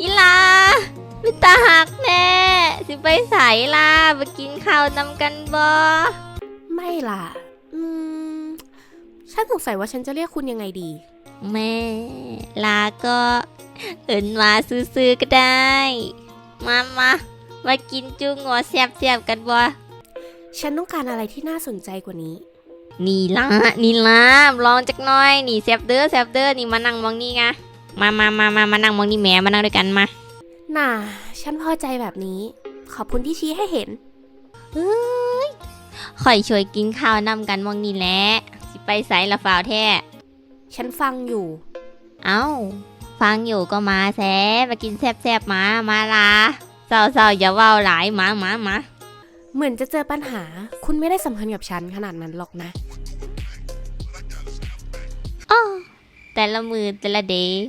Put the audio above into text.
อีลาเป็นตาหักแน่ สิไปใส่ล่ะไปกินข้าวนำกันบ่ไม่ล่ะ อืม ฉันสงสัยว่าฉันจะเรียกคุณยังไงดี แม่ ลาก็เอินมาซื้อๆก็ได้ มามามากินจุงัวแซ่บๆกันบ่ฉันต้องการอะไรที่น่าสนใจกว่านี้ นี่ละนี่ละลองจักหน่อย นี่แซ่บเด้อแซ่บเด้อนี่มานั่งมองนี่ไง มามามามามานั่งมองนี่แหม่มานั่งด้วยกันมา น่า ฉันพอใจแบบนี้ ขอบคุณที่ชี้ให้เห็นข่อยช่วยกินข้าวนำกันมองนี่แหละสิไปใส่ละฝ่าวแท้ ฉันฟังอยู่ เอ้า ฟังอยู่ก็มาแซมากินแซ่บๆมา มาลาเศร้าๆอย่าเว้าหลายมามามาเหมือนจะเจอปัญหา คุณไม่ได้สำคัญกับฉันขนาดนั้นหรอกนะ อ้อแต่ละมือแต่ละเดย์